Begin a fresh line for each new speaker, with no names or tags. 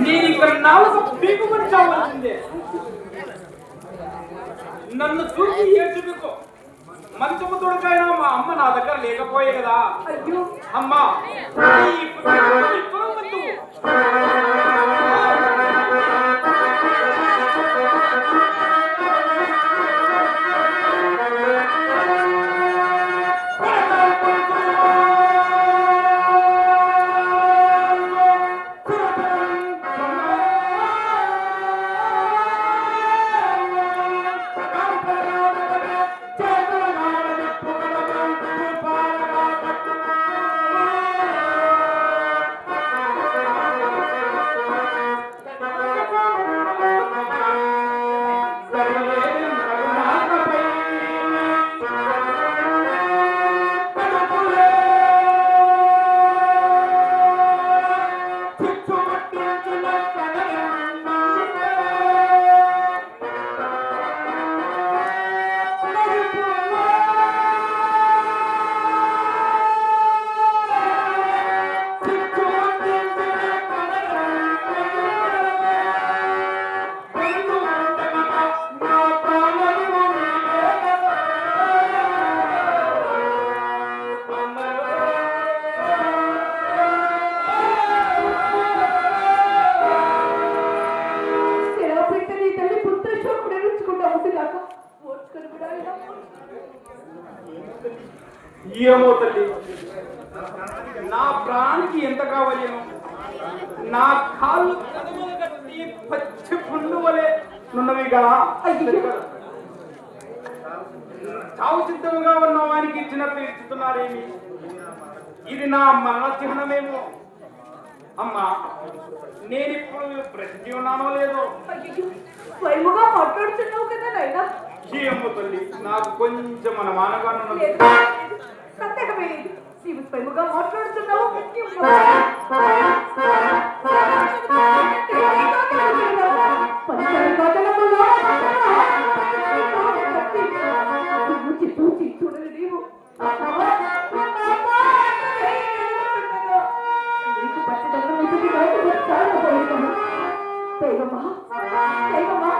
నేను ఇక్కడ నాలుగు పీకుకొని చావాల్సిందే నన్ను చూసి ఏడ్చుకో మంచము తొడకైనా మా అమ్మ నా దగ్గర లేకపోయే కదా. అమ్మా
అవుతున్నాక
ఏమో తల్లి. నా ప్రాణికి ఎంత కావాలేను నా కాళ్ళు పచ్చి పుండు వలె నున్నవి కదా. చావు సిద్ధంగా ఉన్న వారికి ఇచ్చినట్లు ఇస్తున్నారేమి ఇది నా మరణ చిహ్నమేమో అమ్మా నేను ఇప్పుడు బ్రతికి ఉన్నానో లేదో
మాట్లాడుతున్నావు కదా నైనా
ఏమో తల్లి నాకు కొంచెం మన మానగాను
లేదు నీవు స్వయముగా మాట్లాడుతున్నావు. దైవమా దైవమా